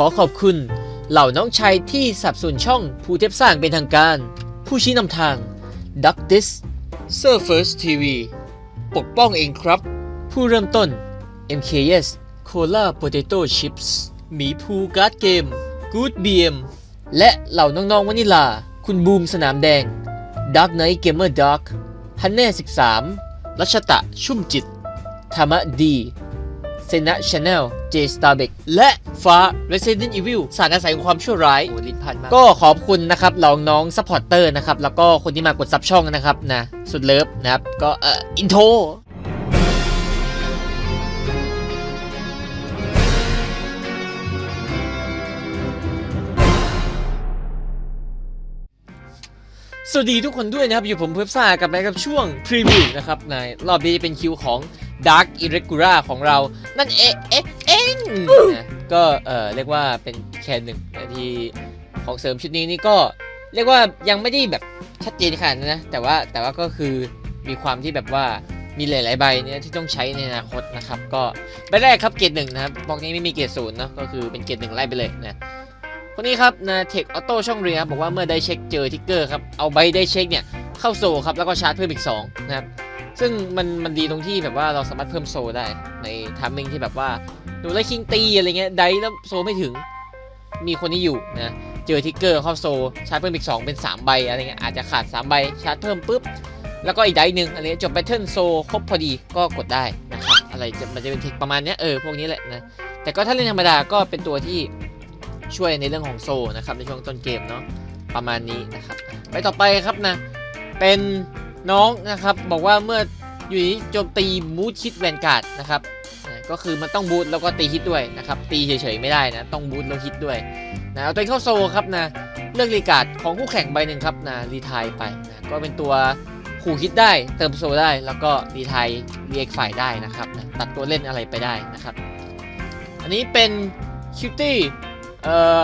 ขอขอบคุณ เหล่าน้องชายที่สับสนช่องผู้เทพสร้างเป็นทางการ ผู้ชี้นำทาง Duck Dis Surfers TV ปกป้องเองครับ ผู้เริ่มต้น MKS Cola Potato Chips หมีภูการ์ดเกม Good BM และเหล่าน้องๆวานิลา คุณบูมสนามแดง Dark Knight Gamer Dark ฮันแน่ 13 รัชตะชุ่มจิต ธรรมะดี เซนะชาแนลเจสตาเบกและฟ้า Resident Evil สารอาศัยของความชั่วร้ายโอ้ลิ้นพันมากก็ขอบคุณนะครับเหล่าน้องซัพพอร์เตอร์นะครับ แล้วก็คนที่มากดซับช่องนะครับนะสุดเลิฟนะครับ ก็เอ่ออินโทรสวัสดีทุกคนด้วยนะครับ อยู่ผมเพิ่มซ่ากับแม็กกับช่วงพรีวิวนะครับในรอบนี้จะเป็นคิวของ Dark Irregular ของเรา นั่นเองเอ๊ะเองนะก็เออเรียกว่าเป็นแค่หนึ่งนะที่ของเสริมชุดนี้นี่ก็เรียกว่ายังไม่ได้แบบชัดเจนขนาดนั้นนะ แต่ว่าแต่ว่าก็คือมีความที่แบบว่ามีหลาย ๆ ใบเนี่ยที่ต้องใช้ในอนาคตนะครับ ก็ใบแรกครับเกรดหนึ่งนะครับบล็อกนี้ไม่มีเกรดศูนย์เนาะก็คือเป็นเกรดหนึ่งไล่ไปเลยนะคนนี้ครับนะเทคออโต้ช่องเรียครับบอกว่าเมื่อได้เช็คเจอทิกเกอร์ครับเอาใบได้เช็คเนี่ยเข้าโซลครับแล้วก็ชาร์จเพิ่มอีกสองนะครับ ซึ่งมันมันดีตรงที่แบบว่าเราสามารถเพิ่มโซได้ในทามมิ่งที่แบบว่าหนูไล่คิงตีอะไรเงี้ย ได้แล้วโซไม่ถึง มีคนนี้อยู่นะ เจอทิกเกอร์เข้าโซ ชาร์จเพิ่มอีก 2 เป็น 3 ใบอะไรเงี้ย อาจจะขาด 3 ใบ ชาร์จเพิ่มปุ๊บ แล้วก็อีกไดหนึ่งอะไรเงี้ยจบแพทเทิร์นโซครบพอดีก็กดได้นะครับ อะไรจะมันจะเป็นเทคประมาณเนี้ยเออพวกนี้แหละนะ แต่ก็ถ้าเล่นธรรมดาก็เป็นตัวที่ช่วยในเรื่องของโซนะครับในช่วงต้นเกมเนาะประมาณนี้นะครับ ไปต่อไปครับนะ เป็น น้องนะครับบอกว่าเมื่ออยู่ดีโจมตีมูดคิดแวนการ์ดนะครับก็คือมันต้องบูทแล้วก็ตีฮิตด้วยนะครับตีเฉยๆไม่ได้นะต้องบูทแล้วฮิตด้วยนะเอาตัวเข้าโซลครับนะเลือกรีการ์ดของคู่แข่งใบหนึ่งครับนะรีทายไปนะก็เป็นตัวขู่ฮิตได้เติมโซได้แล้วก็รีทายเรีเอ็กฝ่ายได้นะครับนะตัดตัวเล่นอะไรไปได้นะครับ อันนี้เป็นคิวตี้เอ่อ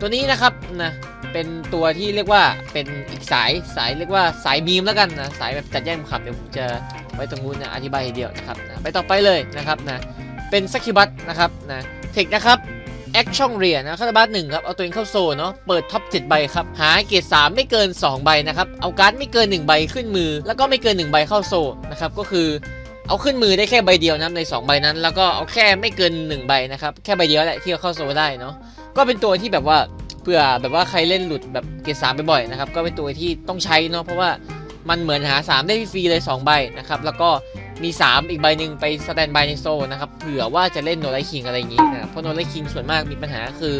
ตัวนี้นะครับนะ เป็นตัวที่เรียกว่าเป็นอีกสายสายเรียกว่าสายบีมแล้วกันนะสายแบบจัดแยกคำเดี๋ยวผมจะไว้ตรงนู้นนะอธิบายทีเดียวนะครับนะไปต่อไปเลยนะครับนะเป็นสักคิบัตนะครับนะเทคนะครับแอคช่องเรียนะคาราบาสหนึ่งครับเอาตัวเองเข้าโซนเนาะเปิดท็อป7ใบครับหาเกรด3ไม่เกิน 2 ใบนะครับเอาการ์ดไม่เกิน 1 ใบขึ้นมือ แล้วก็ไม่เกิน 1 ใบเข้าโซนะครับก็คือเอาขึ้นมือได้แค่ใบเดียวนะใน 2 ใบนั้น แล้วก็เอาแค่ไม่เกิน 1 ใบนะครับแค่ใบเดียวแหละที่เอาเข้าโซได้เนาะก็เป็นตัวที่แบบว่า เผื่อแบบว่าใครเล่นหลุดแบบเกรด3บ่อยๆนะครับก็เป็นตัวที่ต้องใช้เนาะเพราะว่ามันเหมือนหา 3 ได้ฟรีเลย 2 ใบนะครับ แล้วก็มี 3 อีกใบหนึ่งไปสแตนบายในโซนนะครับ เผื่อว่าจะเล่นโนไลคิงอะไรอย่างงี้นะเพราะโนไลคิงส่วนมากมีปัญหาคือ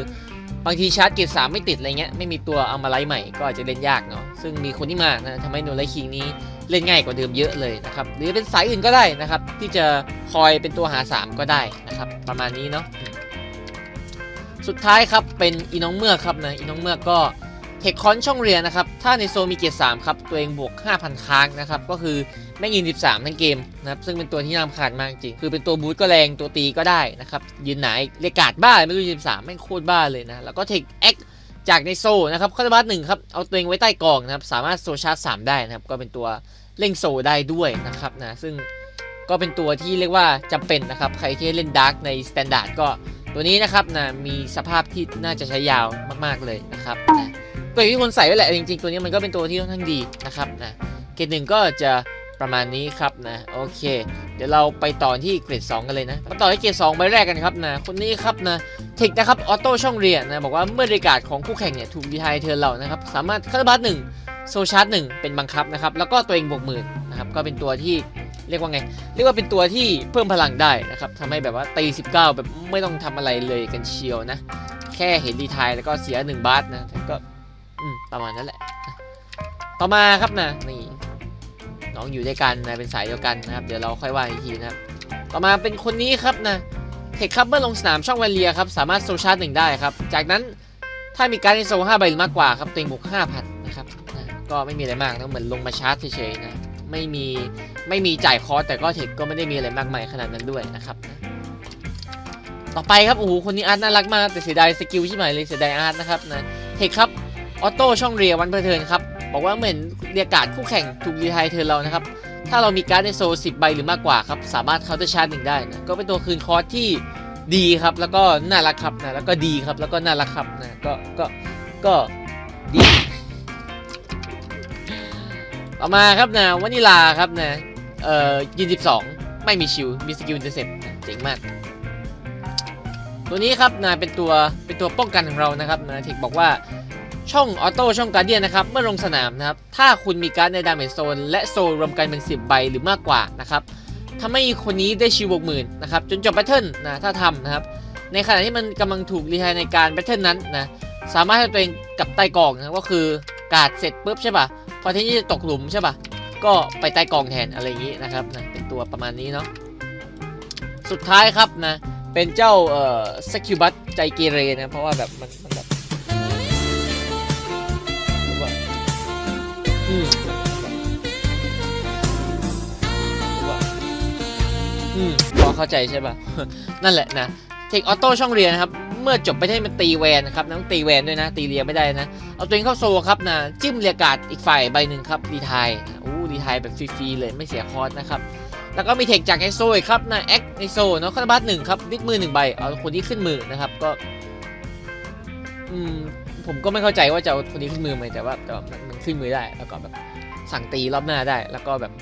บางทีชาร์จเกรดสามไม่ติดอะไรเงี้ยไม่มีตัวเอามาไลท์ใหม่ก็อาจจะเล่นยากเนาะซึ่งมีคนที่มานะทำให้โนไลคิงนี้เล่นง่ายกว่าเดิมเยอะเลยนะครับ หรือเป็นสายอื่นก็ได้นะครับ ที่จะคอยเป็นตัวหา 3 ก็ได้นะครับ ประมาณนี้เนาะ สุดท้ายครับเป็นอีน้องเมือกครับนะอีน้องเมือกก็เทคคอนช่องเรียนนะครับ ถ้าในโซมีเกียร์3ครับ ตัวเองบวก 5,000 ค้างนะครับ ก็คือแม่งยืน 13 ทั้งเกมนะครับ ซึ่งเป็นตัวที่น่ารำคาญมากจริง คือเป็นตัวบูทก็แรง ตัวตีก็ได้นะครับ ยืนไหนเรียกาดบ้า ไม่รู้ยืน13แม่งโคตรบ้าเลยนะ แล้วก็เทคแอคจากในโซนะครับคาร์บัสหนึ่งครับ เอาตัวเองไว้ใต้กองนะครับ สามารถโซชาร์จ3ได้นะครับ ก็เป็นตัวเร่งโซได้ด้วยนะครับนะ ซึ่งก็เป็นตัวที่เรียกว่าจำเป็นนะครับ ใครที่เล่นดาร์กในสแตนดาร์ดก็ ตัวนี้นะครับนะมีสภาพที่น่าจะใช้ยาวมากๆเลยนะครับนะก็อย่างที่คนใส่ไว้แหละจริงๆ ตัวนี้มันก็เป็นตัวที่ค่อนข้างดีนะครับนะเกรดหนึ่งก็จะประมาณนี้ครับนะโอเค เดี๋ยวเราไปต่อที่เกรด 2 กันเลยนะมาต่อที่เกรด2ใบแรกกันครับนะคนนี้ครับนะเทคนะครับออโต้ช่องเรียนนะบอกว่าเมื่อรายการของคู่แข่งเนี่ยถูกดีไทเทิร์เรานะครับสามารถคาร์บัสหนึ่งโซชาร์จหนึ่งเป็นบังคับนะครับแล้วก็ตัวเองบวกหมื่นนะครับก็เป็นตัวที่ เรียกว่าไง เรียกว่าเป็นตัวที่เพิ่มพลังได้นะครับทำให้แบบว่าตี 19 แบบไม่ต้องทำอะไรเลยกันเชียวนะ แค่เห็นดีไทายแล้วก็เสีย 1 บาทนะก็ประมาณนั้นแหละ ต่อมาครับนะนี่น้องอยู่ด้วยกันนะเป็นสายเดียวกันนะครับ เดี๋ยวเราค่อยว่าอีกทีนะครับ ต่อมาเป็นคนนี้ครับนะเทคคัพเมื่อลงสนามช่องวาเลียครับสามารถโซชาร์จหนึ่งได้ครับ จากนั้นถ้ามีการในโซห้าใบหรือมากกว่าครับตัวเองบวกห้าพันนะครับนะก็ไม่มีอะไรมากนะเหมือนลงมาชาร์จเฉยๆนะ ไม่มีไม่มีจ่ายคอสแต่ก็เทคก็ไม่ได้มีอะไรมากมายขนาดนั้นด้วยนะครับ ต่อไปครับโอ้โหคนนี้อาร์ตน่ารักมากแต่เสียดายสกิลใช่ไหมเลยเสียดายอาร์ตนะครับนะเทคครับออโต้ช่องเรียวันเพอร์เทินครับบอกว่าเหมือนเรียการ์ดคู่แข่งถูกรีไทายเทินเรานะครับถ้าเรามีการ์ดในโซ10 ใบหรือมากกว่าครับสามารถเคาน์เตอร์ชาร์จหนึ่งได้นะก็เป็นตัวคืนคอสที่ดีครับแล้วก็น่ารักครับนะแล้วก็ดีครับแล้วก็น่ารักครับนะก็ก็ก็ดี ต่อมาครับนะวานิลาครับนะเอ่อยิน12ไม่มีชิวมีสกิลอินเตอร์เซ็ปเจ๋งมาก ตัวนี้ครับนะเป็นตัวเป็นตัวป้องกันของเรานะครับนะทิกบอกว่าช่องออโต้ช่องการเดียนนะครับ เมื่อลงสนามนะครับ ถ้าคุณมีการ์ดในดาเมจโซน และโซนรวมกันเป็น 10 ใบหรือมากกว่านะครับทำให้คนนี้ได้ชิวบวกหมื่นนะครับ จนจบแพทเทิร์นนะถ้าทำนะครับ ในขณะที่มันกำลังถูกรีไทในการแพทเทิร์นนั้นนะสามารถให้ตัวเองกลับใต้กล่องนะก็คือการ์ดเสร็จปุ๊บใช่ปะ พอที่นี่จะตกหลุมใช่ปะก็ไปใต้กองแทนอะไรอย่างนี้นะครับนะเป็นตัวประมาณนี้เนาะสุดท้ายครับนะ เป็นเจ้าเอ่อสกิบัตใจเกเรนะ เพราะว่าแบบมันมันแบบอืมผมว่าอืมพอเข้าใจใช่ป่ะนั่นแหละนะเทคออโต้ช่องเรียนนะครับ เมื่อจบไปได้มันตีแวนนะครับต้องตีแวนด้วยนะ ตีเรียไม่ได้นะ เอาตัวเองเข้าโซครับนะจิ้มเรียกาดอีกฝ่ายใบหนึ่งครับรีไทายอู้รีไทายแบบฟรีๆเลยไม่เสียคอร์สนะครับแล้วก็มีเทคจากไอโซครับนะแอคไอโซเนาะคาราบัสหนึ่งครับดิสมือหนึ่งใบเอาคนที่ขึ้นมือนะครับก็อืมผมก็ไม่เข้าใจว่าจะเอาคนนี้ขึ้นมือไหมแต่ว่าแต่ว่ามันขึ้นมือได้แล้วก็แบบสั่งตีรอบหน้าได้ แล้วก็แบบ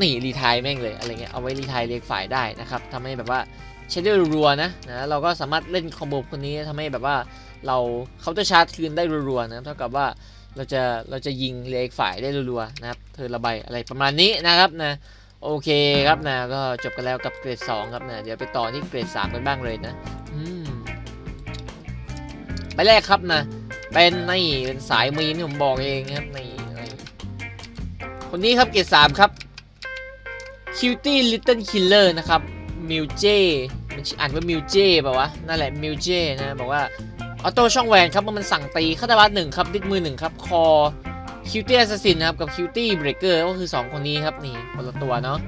นี่รีไทายแม่งเลยอะไรเงี้ยเอาไว้รีไทายเรียกฝ่ายได้นะครับทำให้แบบว่า ใช้ได้รัวๆนะนะเราก็สามารถเล่นคอมโบคนนี้ทำให้แบบว่าเราเขาจะชาร์จคืนได้รัวๆนะเท่ากับว่าเราจะเราจะยิงเรียกฝ่ายได้รัวๆนะครับเธอระบายอะไรประมาณนี้นะครับนะโอเคครับนะก็จบกันแล้วกับเกรด 2 ครับนะเดี๋ยวไปต่อที่เกรด 3 กันบ้างเลยนะอืมไปแรกครับนะเป็นนี่เป็นสายมีมที่ผมบอกเองครับนี่คนนี้ครับเกรด 3 ครับ Cutie Little Killer นะครับ มิวเจมันอ่านว่ามิวเจป่าวะ นั่นแหละมิวเจนะบอกว่าออโต้ช่องแวนครับมันสั่งตีคาตาบัตหนึ่งครับดิดมือหนึ่งครับคอคิวตี้แอสซินนะครับกับคิวตี้เบรกเกอร์ก็คือ 2 คนนี้ครับนี่คนละตัวเนาะ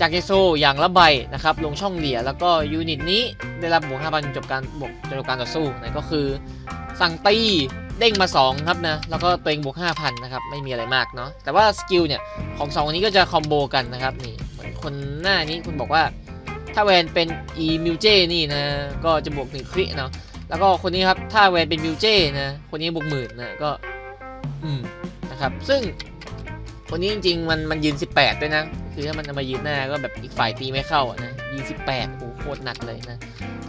จากเกโซอย่างละใบนะครับลงช่องเหลี่ยแล้วก็ยูนิตนี้ได้รับบวก5,000จบการบวกจบการต่อสู้นะก็คือสั่งตีเด้งมา 2 ครับนะแล้วก็ตัวเองบวก5,000นะครับไม่มีอะไรมากเนาะแต่ว่าสกิลเนี่ยของ2คนนี้ก็จะคอมโบกันนะครับนี่เหมือนคนหน้านี้คุณบอกว่า ถ้าแวนเป็นอีมิวเจนี่นะ ก็จะบวกหนึ่งคริเนาะ แล้วก็คนนี้ครับ ถ้าแวนเป็นมิวเจนะ คนนี้บวกหมื่นนะ ก็ อืม นะครับ ซึ่งคนนี้จริงๆ มันมันยืน 18 ด้วยนะ คือถ้ามันมายืนหน้าก็แบบอีกฝ่ายตีไม่เข้าอะนะ ยืน 18 โอ้โหโคตรหนักเลยนะ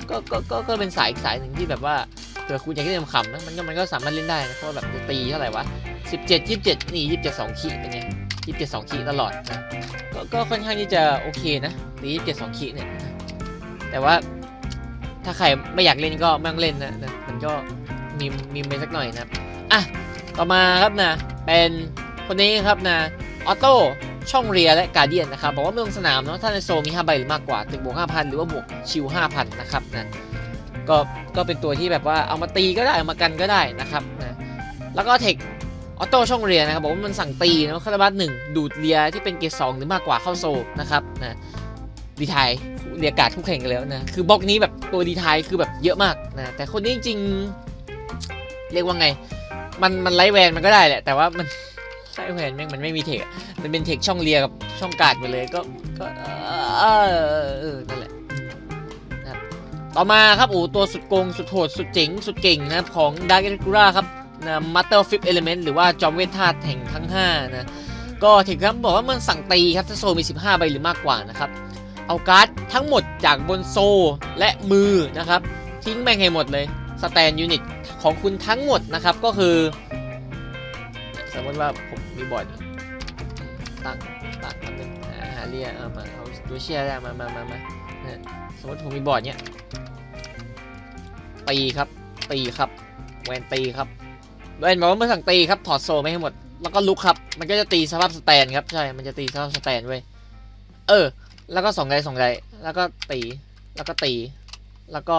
ก็ก็ ก็ ก็เป็นสายอีกสายหนึ่งที่แบบว่าเผื่อคุณอยากเล่นขำนะ มันก็มันก็สามารถเล่นได้นะ เพราะแบบจะตีเท่าไหร่วะ 17 27 นี่ 27 2ขีเป็นไง 27 2ขีตลอดนะก็ก็ค่อนข้างที่จะโอเคนะตี27 2ขีเนี่ยแต่ว่าถ้าใครไม่อยากเล่นก็ไม่ต้องเล่นนะนะมันก็มีมีไปสักหน่อยนะครับอะต่อมาครับนะเป็นคนนี้ครับนะออโต้ช่องเรียและกาเดียนนะครับบอกว่าเมืองสนามเนาะถ้าในโซมี 5 ใบหรือมากกว่าถึงบวก5,000 หรือว่าบวกชิว 5,000 นะครับนะก็ก็เป็นตัวที่แบบว่าเอามาตีก็ได้ เอามากันก็ได้นะครับนะแล้วก็เทค ออโต้ช่องเรียนะครับบอกว่ามันสั่งตีนะคาราบัสหนึ่งดูดเรียที่เป็นเกรดสองหรือมากกว่าเข้าโซนะครับนะดีไทายเรียกาดคู่แข่งกันแล้วนะคือบล็อกนี้แบบตัวดีไทายคือแบบเยอะมากนะแต่คนนี้จริงเรียกว่าไง มันมันไลท์แวนมันก็ได้แหละ แต่ว่ามันไลท์แวนแม่งมันไม่มีเทคมันเป็นเทคช่องเรียกับช่องการ์ดไปเลยก็ก็เออนั่นแหละนะครับต่อมาครับโอ้ตัวสุดโกงสุดโหดสุดเจ๋งสุดเก่งนะครับของดาร์กเอกูราครับ นะมัตเตอร์ฟิฟเอลิเมนต์หรือว่าจอมเวทธาตุแห่งทั้ง 5 นะ ก็เทคครับบอกว่ามันสั่งตีครับถ้าโซมี 15 ใบหรือมากกว่านะครับ เอาการ์ดทั้งหมดจากบนโซและมือนะครับ ทิ้งแม่งให้หมดเลยสแตนยูนิตของคุณทั้งหมดนะครับก็คือ สมมติว่าผมมีบอร์ดตั้งตั้งมันเป็นหาเรียเอามาเอาตัวเชียร์ได้มามามามาสมมติผมมีบอร์ดเนี้ยตีครับตีครับแวนตีครับ แวนบอกว่าเมื่อสั่งตีครับถอดโซไม่ให้หมด แล้วก็ลุกครับ มันก็จะตีสภาพสแตนครับ ใช่ มันจะตีสภาพสแตนเว้ย เออ แล้วก็สองไดสองไดแล้วก็ตี แล้วก็ตี แล้วก็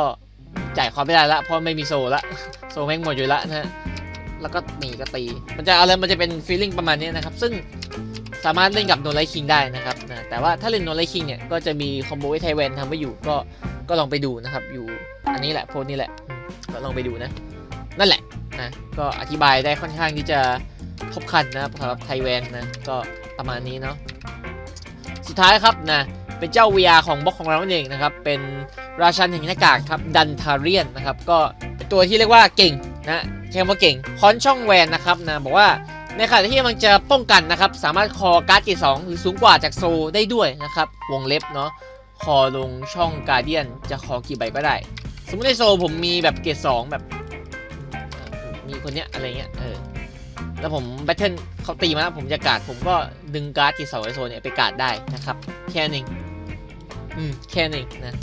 จ่ายความไม่ได้ละ เพราะไม่มีโซละ โซแม่งหมดอยู่ละนะฮะ แล้วก็หนีก็ตี มันจะอะไร มันจะเป็นฟีลลิ่งประมาณนี้นะครับ ซึ่งสามารถเล่นกับโนไลคิงได้นะครับนะแต่ว่าถ้าเล่นโนไลคิงเนี่ย ก็จะมีคอมโบไวไทแวนทำไว้อยู่ ก็ ก็ลองไปดูนะครับ อยู่ อันนี้แหละ โพสนี่แหละ ก็ลองไปดูนะ นั่นแหละ นะก็อธิบายได้ค่อนข้างที่จะครบครันนะครับสำหรับไทแวนนะก็ประมาณนี้เนาะสุดท้ายครับนะเป็นเจ้า VR ของบล็อกของเราเองนะครับ เป็นราชันแห่งหน้ากากครับดันทาเรียนนะครับ ก็เป็นตัวที่เรียกว่าเก่งนะใช้คำว่าเก่งคอนช่องแวนนะครับนะบอกว่าในขณะที่มันจะป้องกันนะครับ สามารถคอการ์ดเกรดสองหรือสูงกว่าจากโซได้ด้วยนะครับ วงเล็บเนาะคอลงช่องการเดียนจะคอกี่ใบก็ได้ สมมติในโซผมมีแบบเกรดสองแบบ มีคนเนี้ยอะไรเงี้ยเออแล้วผมแบทเทิลเขาตีมาแล้วผมจะการ์ดผมก็ดึงการ์ดเกรดสองในโซเนี่ยไปการ์ดได้นะครับ แค่นั้องอืมแค่นั้นเองนะ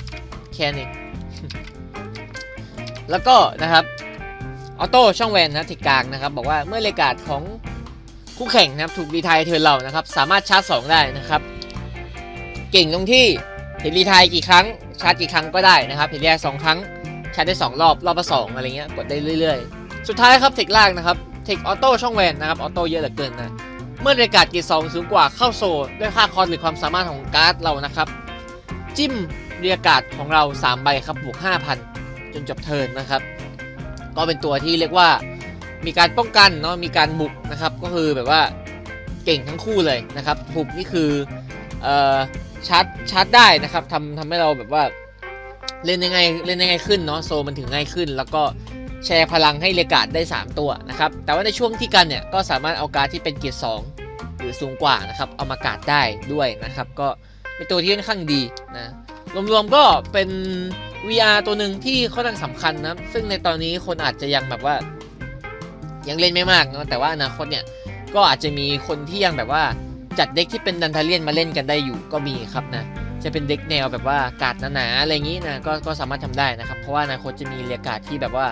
แค่นี้แล้วก็นะครับออโต้ช่องแวนนะทิกกลางนะครับบอกว่าเมื่อเลกาดของคู่แข่งนะครับถูกรีไทายเทิร์นเรานะครับ สามารถชาร์จ 2 ได้นะครับ เก่งตรงที่เห็นรีไทายกี่ครั้งชาร์จกี่ครั้งก็ได้นะครับเห็นรีไทายสองครั้งชาร์จได้ 2 รอบรอบละสองอะไรเงี้ยกดได้เรื่อย ๆ สุดท้ายครับเทคล่างนะครับเทคออโต้ช่องแวนนะครับออโต้เยอะเหลือเกินนะเมื่อเลกาดเกียร์สองสูงกว่าเข้าโซด้วยค่าคอร์หรือความสามารถของการ์ดเรานะครับ จิ้มเรียกาศของเรา 3 ใบครับบวก 5,000 จนจบเทิร์นนะครับ ก็เป็นตัวที่เรียกว่ามีการป้องกันเนาะมีการบุกนะครับ ก็คือแบบว่าเก่งทั้งคู่เลยนะครับบุกนี่คือเอ่อชาร์จชาร์จได้นะครับทำทำให้เราแบบว่าเล่นยังไงเล่นยังไงขึ้นเนาะโซมันถึงง่ายขึ้น แล้วก็ แชร์พลังให้เรียกาศได้ 3 ตัวนะครับ แต่ว่าในช่วงที่กันเนี่ยก็สามารถเอาการที่เป็นเกียร์2หรือสูงกว่านะครับ เอามากาดได้ด้วยนะครับ ก็เป็นตัวที่ค่อนข้างดีนะรวมๆก็เป็น VR ตัวหนึ่งที่ค่อนข้างสำคัญนะซึ่งในตอนนี้คนอาจจะยังแบบว่า ยังเล่นไม่มากนะแต่ว่าอนาคตเนี่ยก็อาจจะมีคนที่ยังแบบว่าจัดเด็กที่เป็นดันทาเลียนมาเล่นกันได้อยู่ก็มีครับนะจะเป็นเด็กแนวแบบว่ากาดหนาๆอะไรอย่างนี้นะก็ก็สามารถทำได้นะครับ เพราะว่าอนาคตจะมีเรียกาดที่แบบว่า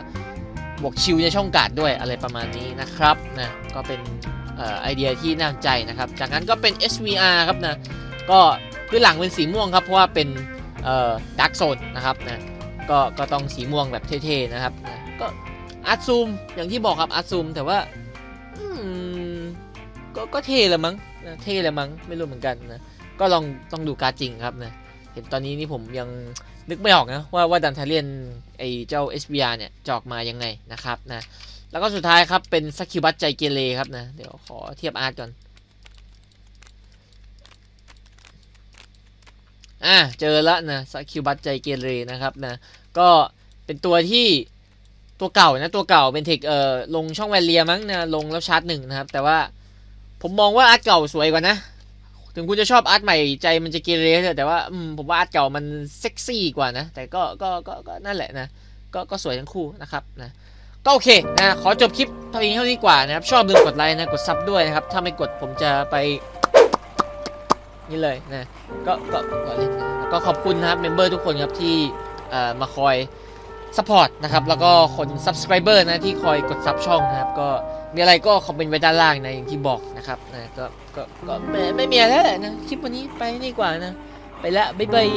บวกชิลในช่องกาดด้วยอะไรประมาณนี้นะครับนะก็เป็นออไอเดียที่น่าสนใจนะครับ จากนั้นก็เป็น SVR ครับนะก็พื้นหลังเป็นสีม่วงครับ เพราะว่าเป็นดักโซนนะครับนะก็ก็ต้องสีม่วงแบบเท่ๆนะครับนะก็อาร์ซูมอย่างที่บอกครับอาร์ซูมแต่ว่าก็ก็เท่ละมั้งนะเท่ละมั้งไม่รู้เหมือนกันนะก็ลองต้องดูการจริงครับนะเห็นตอนนี้นี่ผมยัง นึกไม่ออกนะว่าว่าดันทาเลียนไอเจ้า SBR เนี่ยจอกมายังไงนะครับนะแล้วก็สุดท้ายครับเป็นสกิบัตใจเกเรครับนะ เดี๋ยวขอเทียบอาร์ตก่อนอะเจอแล้วนะสกิลบัตใจเกเรนะครับนะก็เป็นตัวที่ตัวเก่านะตัวเก่าเป็นเทคเอ่อลงช่องแวนเลียมั้งนะลงแล้วชาร์จหนึ่งนะครับ แต่ว่าผมมองว่าอาร์ตเก่าสวยกว่านะ ถึงคุณจะชอบอาร์ตใหม่ใจมันจะเกเรเถอะแต่ว่าผมว่าอาร์ตเก่ามันเซ็กซี่กว่านะ แต่ก็ก็ก็ก็นั่นแหละนะ ก็ก็สวยทั้งคู่นะครับนะก็โอเคนะ ขอจบคลิปเท่านี้เท่านี้กว่านะครับ ชอบลืมกดไลค์นะ กดซับด้วยนะครับ ถ้าไม่กดผมจะไป นี่เลยนะ ก็ก็ก็เล่นนะก็ขอบคุณนะครับเมมเบอร์ทุกคนครับที่มาคอยสปอร์ตนะครับ แล้วก็คน subscriber นะที่คอยกดซับช่องนะครับก็ มีอะไรก็คอมเมนต์ไว้ด้านล่างนะอย่างที่บอกนะครับนะก็ก็ก็ไม่ไม่มีอะไรแล้วแหละนะคลิปวันนี้ไปนี่กว่านะ ไปละบ๊ายบาย